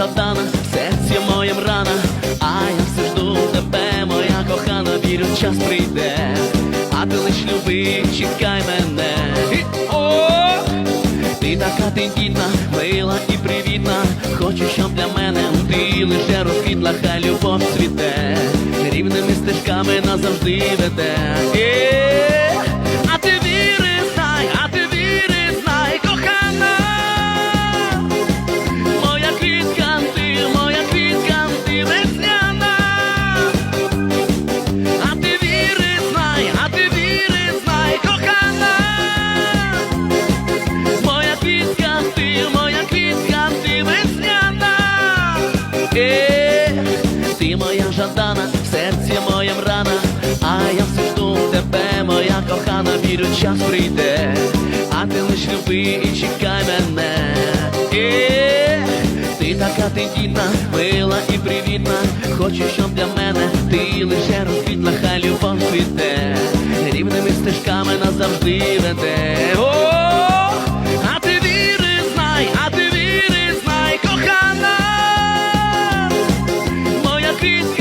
Жадана, серці моєм рана, а я все жду тебе, моя кохана, вірю, час прийде, а ти лиш люби, чекай мене. Ти така тендітна, мила і привітна. Хочу, щоб для мене ти лише розквітла, хай любов цвіте, рівними стежками назавжди веде. На вірю, час прийде, а ти лиш люби і чекай мене. Е, Ти така тендітна, мила і привітна. Хочу, щоб для мене ти лише розквітла, хай любов цвіте, рівними стежками назавжди веде. О, а ти віри, а ти віри, знай, кохана, моя квітка.